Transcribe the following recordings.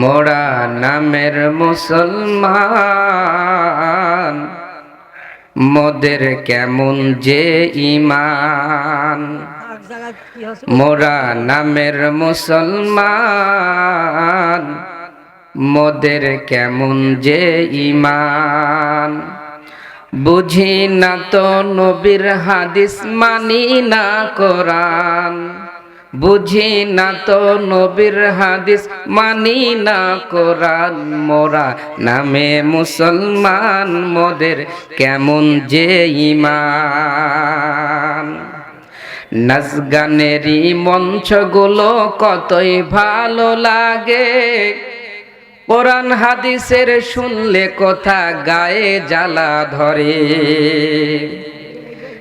মোরা নামের মুসলমান। মোদের কেমন যে ইমান মোরা নামের মুসলমান। মোদের কেমন যে ইমান বুঝি না তো নবীর হাদিস মানি না কোরআন। বুঝি না তো নবীর হাদিস, মানি না কোরআন, মোরা নামে মুসলমান, মোদের কেমন যে ইমান নাচ গানেরই মঞ্চগুলো কতই ভালো লাগে, কোরআন হাদিসের শুনলে কথা গায়ে জ্বালা ধরে।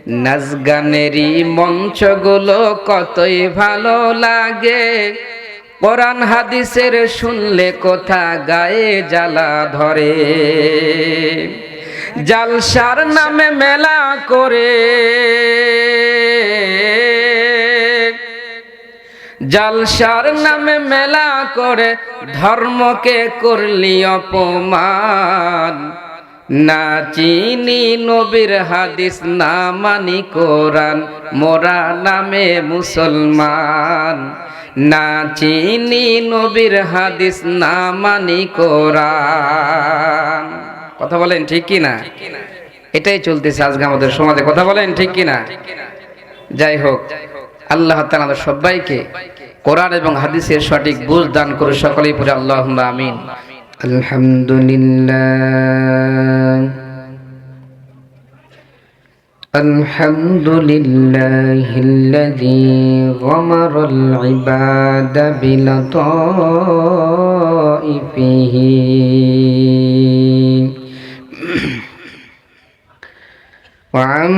নাচ গানেরই মঞ্চগুলো কতই ভালো লাগে। কোরআন হাদিসের শুনলে কথা গায়ে জ্বালা ধরে। জালসার নামে মেলা করে। জালসার নামে মেলা করে, ধর্মকে করলি অপমান। না চিনি নবীর হাদিস, না মানি কোরআন। মোরা নামে মুসলমান। না চিনি নবীর হাদিস, না মানি কোরআন। কথা বলেন ঠিক কি না? এটাই চলতেছে আজকে আমাদের সমাজে। কথা বলেন ঠিক কি না? যাই হোক, আল্লাহ তাআলা সবাইকে কোরআন এবং হাদিসের সঠিক বুঝ দান করে সকলেই পড়ে আল্লাহ আমিন। الحمد لله. الحمد لله الذي غمر العباد بلطائفه. وعن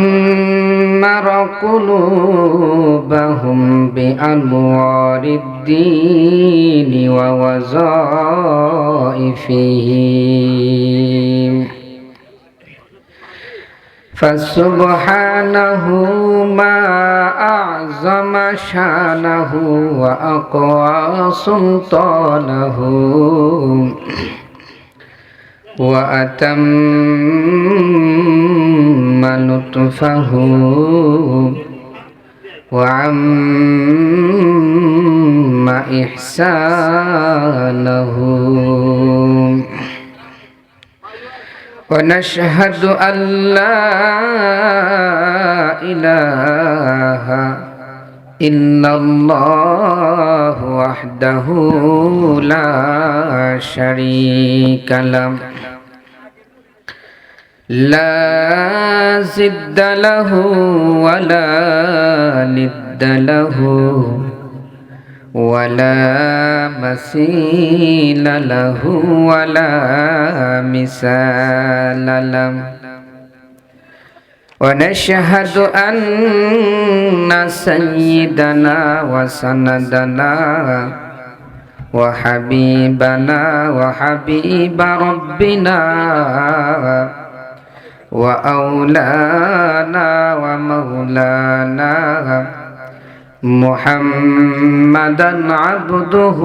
وعمر قلوبهم بأنوار الدين ووظائفه فسبحانه ما أعظم شانه وأقوى سلطانه وأتم لطفه وعم إحسانه. ونشهد أن لا إله إلا الله وحده لا شريك له. لا زد له ولا ند له ولا مثيل له ولا مثال له. ونشهد أن سيدنا وسندنا وحبيبنا وحبيب ربنا وأولانا ومولانا محمدا عبده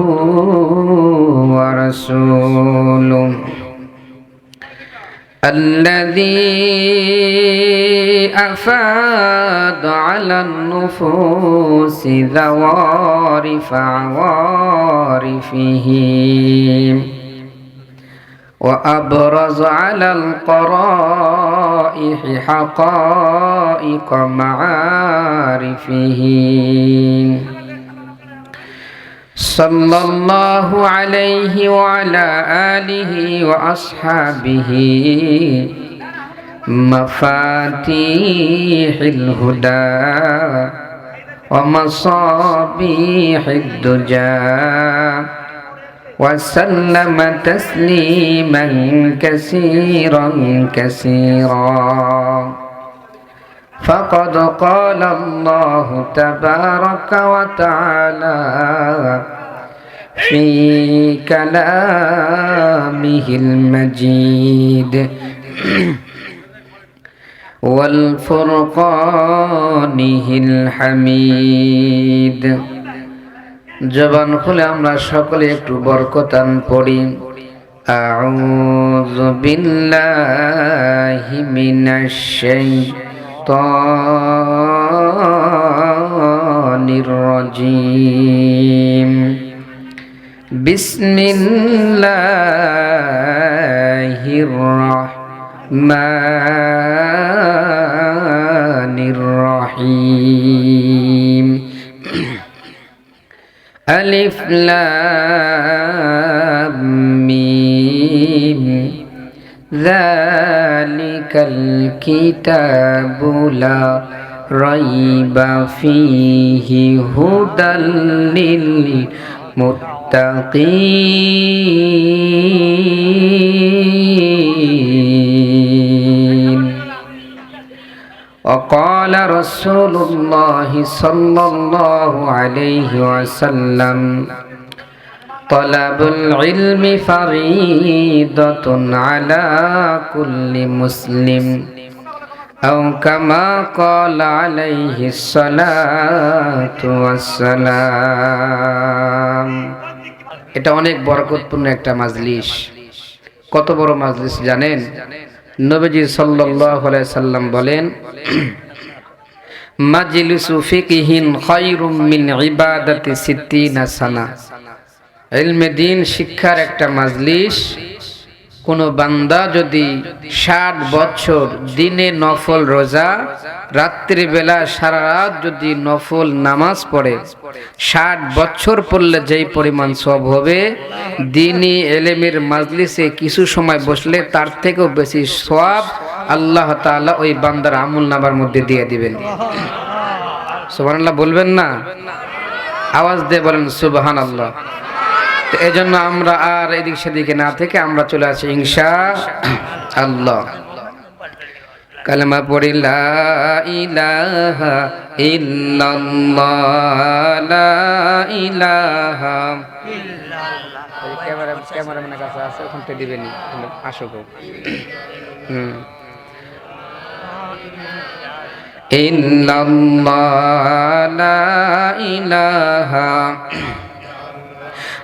ورسوله. الذي أفاد على النفوس ذوارف عوارفه. وأبرز على القرائح حقائق معارفه. صلى الله عليه وعلى آله وأصحابه. مفاتيح الهدى ومصابيح الدجى. وسلم تسليما كثيرا كثيرا. فقد قال الله تبارك وتعالى في كلامه المجيد والفرقانه الحميد জবান খুলে আমরা সকলে একটু বরকতান পড়ি أعوذ بالله من الشيطان الرجيم. بسم الله الرحمن الرحيم. ألف لام ذلك الكتاب لا ريب فيه هدى للمتقين وقال رسول الله صلى الله عليه وسلم طلب العلم فريضة على كل مسلم أو كما قال عليه الصلاة والسلام এটা অনেক বরকতপূর্ণ একটা মাজলিস কত বড় মাজলিস জানেন নবীজি সাল্লাল্লাহু আলাইহি সাল্লাম বলেন মাজলিসু ফিকহিন খায়রুম মিন ইবাদাতি সিত্তিনা সানা ইলমে দিন শিক্ষার একটা মাজলিস। কোন বান্দা যদি ষাট বছর দিনে নফল রোজা, রাত্রিবেলা সারা রাত যদি নফল নামাজ পড়ে, ষাট বছর পড়লে যেই পরিমাণ সব হবে, দিনই এলেমের মাজলিসে কিছু সময় বসলে তার থেকেও বেশি সব আল্লাহ তাআলা ওই বান্দার আমুল নামার মধ্যে দিয়ে দিবেন। সুবহানাল্লাহ বলবেন না? আওয়াজ দিয়ে বলেন সুবহান আল্লাহ তো এই জন্য আমরা আর এদিক সেদিকে না থেকে আমরা চলে আসি, ইনশা আল্লাহ। কালেমা পড়ি, লা ইলাহা ইল্লাল্লাহ ইলাহা। ক্যামেরা ক্যামেরাম্যানের কাছে আছে ওখান থেকে দিবেন। আসো হুম। ইল্লাল্লাহ, লা ইলাহা।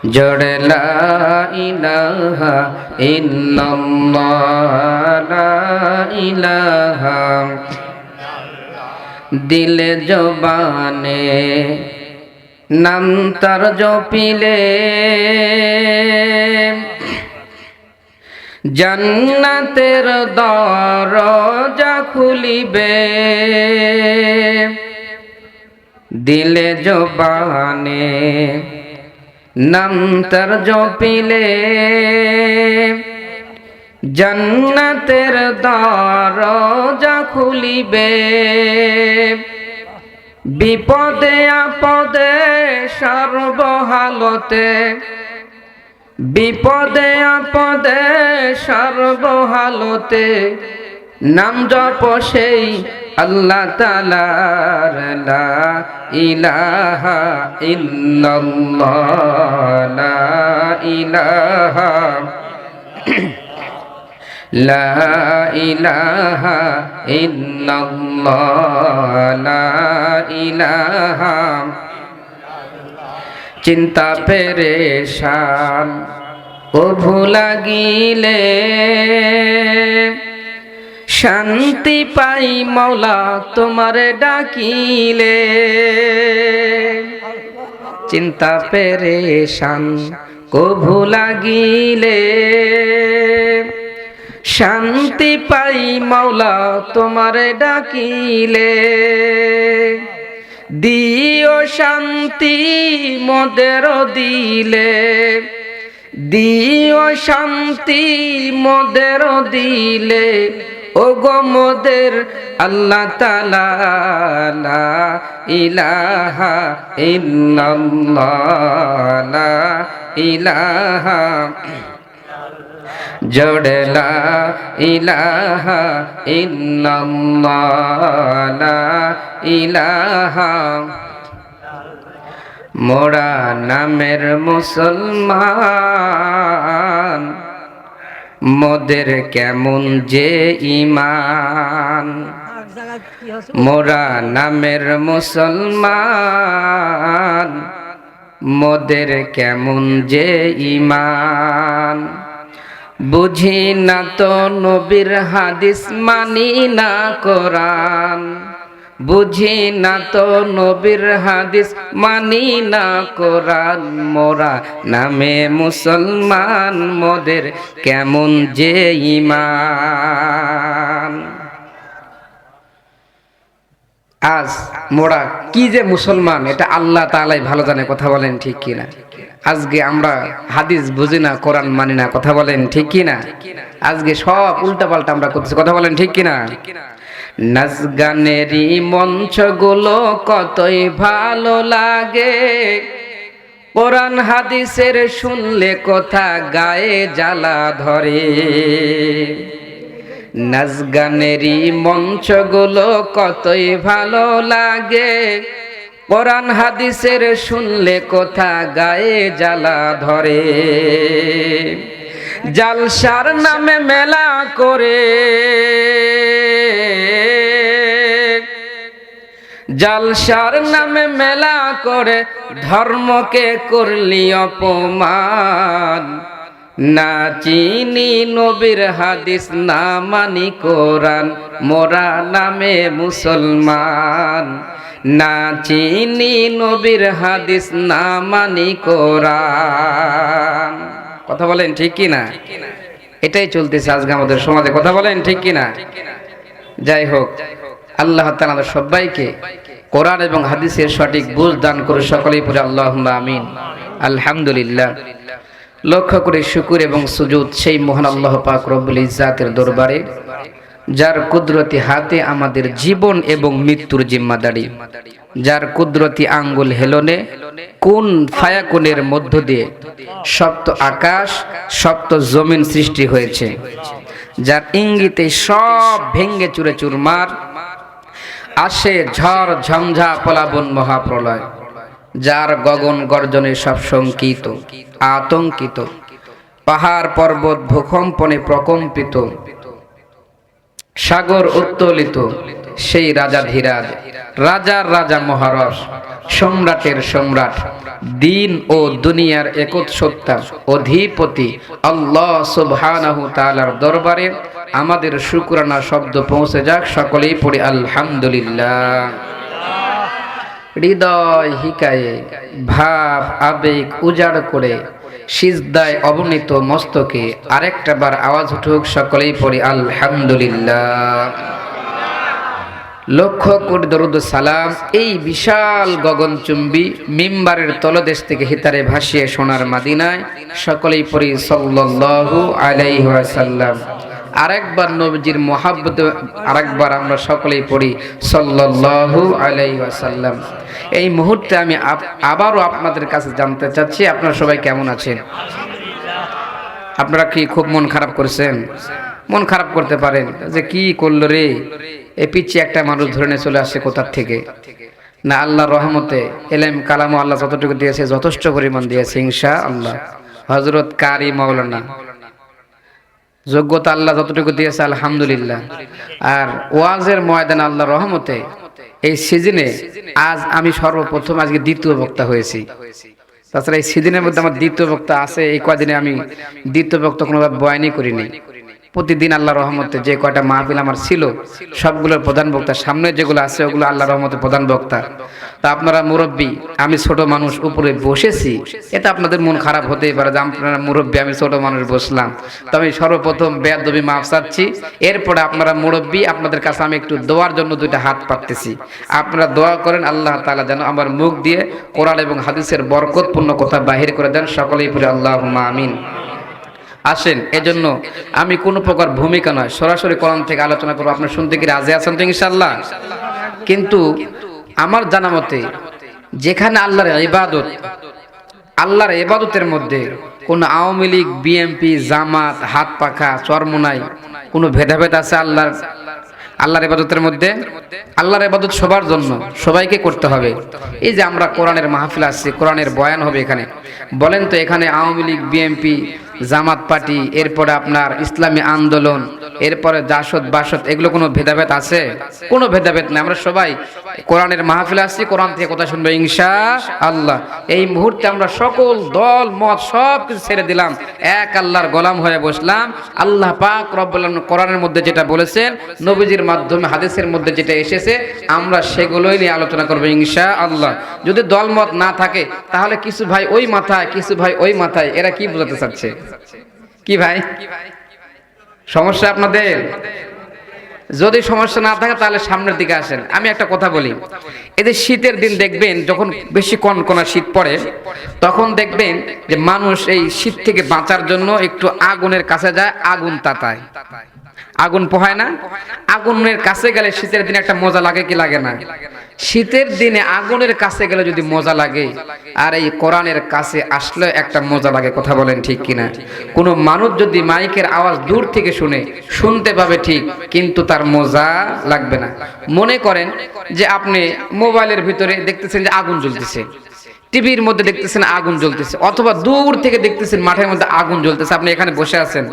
জড়ে লা ইলাহা ইল্লাল্লাহ, লা ইলাহা। দিলে জবানে, নাম তার জপিলে। জান্নাতের দরজা খুলিবে। দিলে জবানে নাম তার জপিলে। জান্নাতের দরজা খুলিবে। বিপদে আপদে সর্বহালতে। বিপদে আপদে সর্বহালতে। নাম জপ সেই আল্লাহ তালার ইলাহা ইল্লাল্লাহ ইলাহা লা ইলাহা ইল্লাল্লাহ লা ইলাহা চিন্তা পেরেশান ও ভুলাগিলে শান্তি পাই মৌলা তোমার ডাকিলে। চিন্তা পেরেশান কভু লাগিলে। শান্তি পাই মৌলা তোমার ডাকিলে। দিও শান্তি মদের দিলে। দিও শান্তি মদের দিলে। ও গো মোদের আল্লাহ তালা ইলাহা ইল্লাল্লাহ ইলাহা জড়ে লা ইলাহা ইল্লাল্লাহ ইলাহা মোরা নামের মুসলমান। মোদের কেমন যে ইমান মোরা নামের মুসলমান, মোদের কেমন যে ইমান বুঝি না তো নবীর হাদিস মানি না কোরআন। বুঝি না তো নবীর হাদিস, মানি না কোরআন। মোরা নামে মুসলমান, মোদের কেমন যে ইমান আজ মোরা কি যে মুসলমান, এটা আল্লাহ তালাই ভালো জানে, কথা বলেন ঠিক কিনা? আজকে আমরা হাদিস বুঝি না, কোরআন মানি না, কথা বলেন ঠিক কিনা? আজকে সব উল্টা পাল্টা আমরা করতেছি, কথা বলেন ঠিক কিনা? নাচ গানেরই মঞ্চগুলো কতই ভালো লাগে। কোরআন হাদিসের শুনলে কথা গায়ে জ্বালা ধরে। নাচ গানেরই মঞ্চগুলো কতই ভালো লাগে। কোরআন হাদিসের শুনলে কথা গায়ে জ্বালা ধরে। জালসার নামে মেলা করে। জালসার নামে মেলা করে ধর্মকে করলি অপমান। না চিনি নবীর হাদিস, না মানি কোরআন, মোরা নামে মুসলমান। না চিনি নবীর হাদিস, না মানি কোরআন। কথা বলেন ঠিক কি না? এটাই চলতেছে আজকে আমাদের সমাজে। কথা বলেন ঠিক কি না? যাই হোক। আল্লাহ আমাদের সবাইকে কোরআন এবং হাদিসের সঠিক বুঝ দান করে সকলেই পড়ে আল্লাহ আমিন। আলহামদুলিল্লাহ। লক্ষ্য করে শুকুর এবং সুজুদ সেই মহান আল্লাহ পাক রব্বুল ইজ্জাতের দরবারে, যার কুদরতি হাতে আমাদের জীবন এবং মৃত্যুর জিম্মাদারি, যার কুদরতি আঙ্গুল হেলনে, কোন ফায়াকুনের মধ্য দিয়ে সপ্ত আকাশ, সপ্ত জমিন সৃষ্টি হয়েছে, যার ইঙ্গিতে সব ভেঙ্গে চুরে চুরমার আসে ঝড় ঝঞ্ঝা পলাবন মহাপ্রলয়, যার গগন গর্জনে সব শঙ্কিত, আতঙ্কিত। পাহাড় পর্বত ভূকম্পনে প্রকম্পিত। সাগর উত্তোলিত। সেই রাজা ধীরাজ, রাজার রাজা মহারস, সম্রাটের সম্রাট, দিন ও দুনিয়ার একৎসত্তা অধিপতি আল্লাহ সুবহানাহু তাআলার দরবারে আমাদের শুকরানা শব্দ পৌঁছে যাক, সকলেই পড়ি আলহামদুলিল্লাহ। হৃদয় হিকায়ে, ভাব, আবেগ উজাড় করে, সিজদায় অবনীত মস্তকে আরেকটা বার আওয়াজ উঠুক, সকলেই পড়ি আলহামদুলিল্লাহ। লক্ষ্য করে দরুদ সালাম, এই বিশাল গগনচুম্বী মিম্বারের তলদেশ থেকে হিতারে ভাসিয়ে সোনার মাদিনায়, সকলেই পড়ি সাল্লাল্লাহু আলাইহি ওয়াসাল্লাম। আরেকবার নবজির মহাব্বত আরেকবার আমরা সকলেই পড়ি, সাল্লাল্লাহু আলাইহি ওয়াসাল্লাম। এই মুহূর্তে আমি আবারও আপনাদের কাছে জানতে চাচ্ছি, আপনারা সবাই কেমন আছেন? আপনারা কি খুব মন খারাপ করেছেন? মন খারাপ করতে পারেন। যে কি করল রে? এ পিচ্ছে একটা মানুষ ধরে নিয়ে চলে আসছে কোথার থেকে? না আল্লাহ রহমতে এলেম, কালামও আল্লাহ যতটুকু দিয়েছে, যথেষ্ট পরিমাণ দিয়েছে ইনশা আল্লাহ হজরত কারি মাওলানা যোগ্যতা আল্লাহ যতটুকু দিয়েছে, আলহামদুলিল্লাহ। আর ওয়াজের ময়দান আল্লাহ রহমতে এই সিজনে আজ আমি সর্বপ্রথম আজকে দ্বিতীয় বক্তা হয়েছি। তাছাড়া এই সিজনের মধ্যে আমার দ্বিতীয় বক্তা আছে, এই কদিনে আমি দ্বিতীয় বক্তা কোনোভাবে বয়ানই করিনি। প্রতিদিন আল্লাহ রহমতে যে কয়টা মাহফিল আমার ছিল, সবগুলোর প্রধান বক্তা, সামনে যেগুলো আছে ওগুলো আল্লাহ রহমতে প্রধান বক্তা। তা আপনারা মুরব্বী, আমি ছোট মানুষ, উপরে বসেছি এটা আপনাদের মন খারাপ হতেই পারে যে আপনারা মুরব্বী, আমি ছোট মানুষ বসলাম। তো আমি সর্বপ্রথম বেয়াদবি মাফ চাচ্ছি, এরপরে আপনারা মুরব্বী, আপনাদের কাছে আমি একটু দোয়ার জন্য দুইটা হাত পাততেছি। আপনারা দোয়া করেন, আল্লাহ তালা যেন আমার মুখ দিয়ে কোরআন এবং হাদিসের বরকতপূর্ণ কথা বাহির করে দেন, সকলেই পরে আল্লাহ আমিন। আসেন, এজন্য আমি কোনো প্রকার ভূমিকা নয়। সরাসরি কোরআন থেকে আলোচনা করব। আপনার শুনতে কি রাজি আছেন তো ইনশাল্লাহ কিন্তু আমার জানা মতে যেখানে আল্লাহর ইবাদত, আল্লাহর ইবাদতের মধ্যে কোন আওয়ামী লীগ বিএমপি জামাত, হাত পাখা, চরমোনাই কোনো ভেদাভেদ আছে আল্লাহর আল্লাহর ইবাদতের মধ্যে? আল্লাহর ইবাদত সবার জন্য সবাইকে করতে হবে। এই যে আমরা কোরআনের মাহফিল আসছি, কোরআনের বয়ান হবে এখানে। বলেন তো এখানে Awami League, BNP Jamaat party, এরপরে আপনার ইসলামী আন্দোলন, এরপরে জাসদ, বাসদ, এগুলো কোনো ভেদাভেদ আছে? কোনো ভেদাভেদ নেই। আমরা সবাই কোরআনের মাহফিল আসছি, কোরআন থেকে কথা শুনব ইনশা আল্লাহ এই মুহূর্তে আমরা সকল দল, মত সব কিছু ছেড়ে দিলাম। এক আল্লাহর গোলাম হয়ে বসলাম। আল্লাহ পাক রব্বুল কোরআনের মধ্যে যেটা বলেছেন, নবীজির মাধ্যমে, হাদিসের মধ্যে যেটা এসেছে, আমরা সেগুলোই নিয়ে আলোচনা করব ইনশা আল্লাহ যদি দলমত না থাকে, তাহলে কিছু ভাই ওই মাথায়, কিছু ভাই ওই মাথায়, এরা কি বোঝাতে চাচ্ছে? কি ভাই? সমস্যা আপনাদের? যদি সমস্যা না থাকে তাহলে সামনের দিকে আসেন। আমি একটা কথা বলি। এদের শীতের দিন দেখবেন, যখন বেশি কনকনা শীত পড়ে, তখন দেখবেন যে মানুষ এই শীত থেকে বাঁচার জন্য একটু আগুনের কাছে যায়, আগুন তাতায়। আগুন পোহায় না? আগুনের কাছে গেলে শীতের দিনে একটা মজা লাগে কি লাগে না? শীতের দিনে আগুনের কাছে গেলে যদি মজা লাগে, আর এই কোরআনের কাছে আসলে একটা মজা লাগে, কথা বলেন ঠিক কিনা? কোনো মানুষ যদি মাইকের আওয়াজ দূর থেকে শুনে, শুনতে পাবে ঠিক, কিন্তু তার মজা লাগবে না। মনে করেন যে আপনি মোবাইলের ভিতরে দেখতেছেন যে আগুন জ্বলতেছে। টিভির মধ্যে দেখতেছেন আগুন জ্বলতেছে, অথবা দূর থেকে দেখতেছেন মাঠের মধ্যে আগুন জ্বলতেছে। আপনি এখানে বসে আছেন,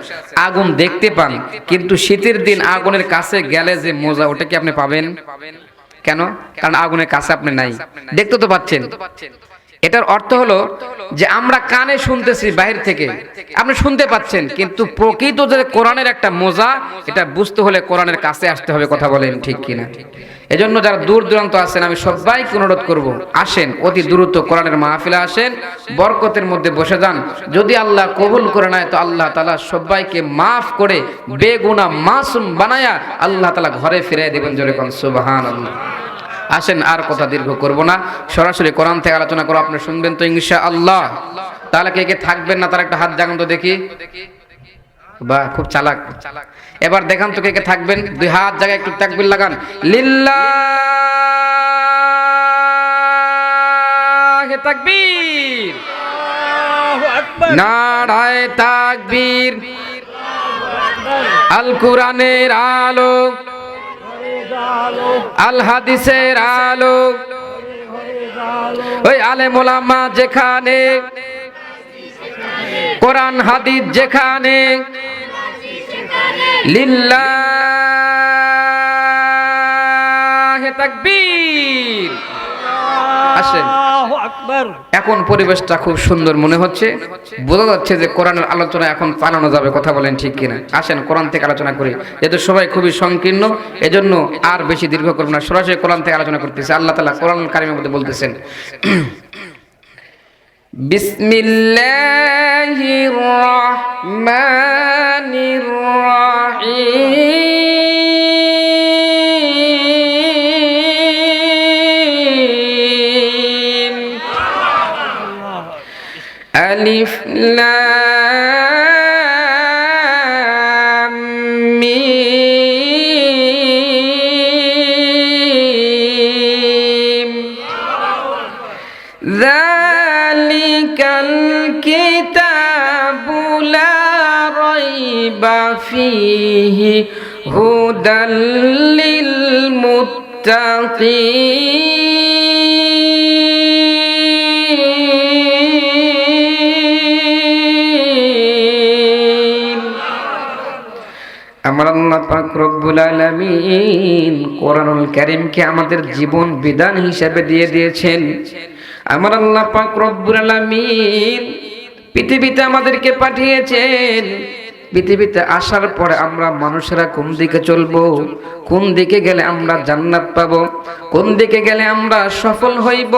আগুন দেখতে পান, কিন্তু শীতের দিন আগুনের কাছে গেলে যে মজা, ওটা কি আপনি পাবেন? কেন? কারণ আগুনের কাছে আপনি নাই। দেখতে তো পাচ্ছেন। এটার অর্থ হলো যে আমরা কানে শুনতেছি বাহির থেকে। আপনি শুনতে পাচ্ছেন, কিন্তু প্রকৃত যে কোরআনের একটা মজা, এটা বুঝতে হলে কোরআনের কাছে আসতে হবে, কথা বলেন ঠিক কিনা। এজন্য যারা দূর দূরান্ত আছেন, আমি সবাইকে অনুরোধ করব, আসেন, অতি দ্রুত কোরআনের মাহফিলে আসেন, বরকতের মধ্যে বসে যান। যদি আল্লাহ কবুল করে নেয়, তো আল্লাহ তালা সবাইকে মাফ করে, বেগুনা মাসুম বানায়া আল্লাহ তালা ঘরে ফিরিয়ে দেবেন জোরে কোন সুবাহান আসেন, আর কথা দীর্ঘ করব না। সরাসরি কোরআন থেকে আলোচনা করো আপনি শুনবেন তো ইনশা আল্লাহ তাহলে কে কে থাকবেন না, তার একটা হাত জাগান তো দেখি। বা খুব চালাক। এবার দেখান তো কে কে থাকবেন। দুই হাত জায়গায় একটু তাকবির লাগান। লিল্লাহ তাকবীর। নারায় তাকবীর। আল কোরআনের আলো। আল হাদিসের আলো। ওই আলে মোলামা যেখানে কোরআন হাদিস যেখানে লিল্লাহ তাকবীর। আসেন। এখন পরিবেশটা খুব সুন্দর মনে হচ্ছে। বোঝা যাচ্ছে যে কোরআনের আলোচনা এখন চালানো যাবে কথা বলেন ঠিক কিনা। আসেন কোরআন থেকে আলোচনা করি। যেহেতু সবাই খুবই সংকীর্ণ এজন্য আর বেশি দীর্ঘ করব না। সরাসরি কোরআন থেকে আলোচনা করতেছে। আল্লাহ তালা কোরআন কারিমের মধ্যে বলতেছেন بسم الله الرحمن الرحيم. ألف لام. فيه هدى للمتقين আমার আল্লাহ পাক রব্বুল আলামিন কোরআনুল কারীমকে আমাদের জীবন বিধান হিসেবে দিয়ে দিয়েছেন আমার আল্লাহ পাক রব্বুল আলামিন পৃথিবীতে আমাদেরকে পাঠিয়েছেন পৃথিবীতে আসার পরে আমরা মানুষেরা কোন দিকে চলবো? কোন দিকে গেলে আমরা জান্নাত পাব? কোন দিকে গেলে আমরা সফল হইব?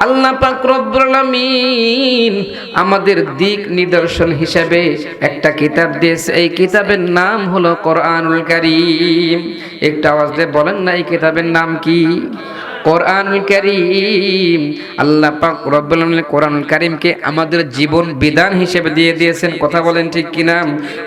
আল্লাহ পাক রব্বুল আলামিন আমাদের দিক নিদর্শন হিসেবে একটা কিতাব দিয়েছে। এই কিতাবের নাম হলো কোরআনুল কারীম। একটা আওয়াজ দিয়ে বলেন না এই কিতাবের নাম কি? কোরআনুল কারীম, আল্লাহ পাক রব্বুল আলামিন কোরআনুল কারীমকে আমাদের জীবন বিধান হিসেবে দিয়ে দিয়েছেন। কথা বলেন ঠিক কিনা?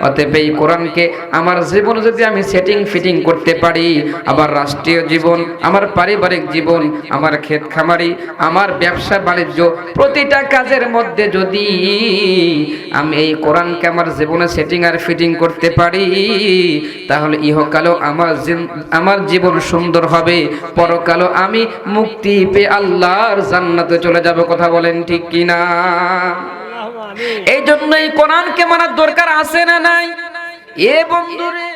অতএব এই কোরআনকে আমার জীবনে যদি আমি সেটিং ফিটিং করতে পারি, আমার রাষ্ট্রীয় জীবন, আমার পারিবারিক জীবন, আমার ক্ষেত খামারি, আমার ব্যবসা বাণিজ্য, প্রতিটা কাজের মধ্যে যদি আমি এই কোরআনকে আমার জীবনে সেটিং আর ফিটিং করতে পারি, তাহলে ইহকালও আমার আমার জীবন সুন্দর হবে, পরকালও আমি মুক্তি পেয়ে আল্লাহর জান্নাতে চলে যাবে কথা বলেন ঠিক কিনা? এই জন্যই কোরআনকে মানার দরকার আছে না নাই? এ বন্ধুরে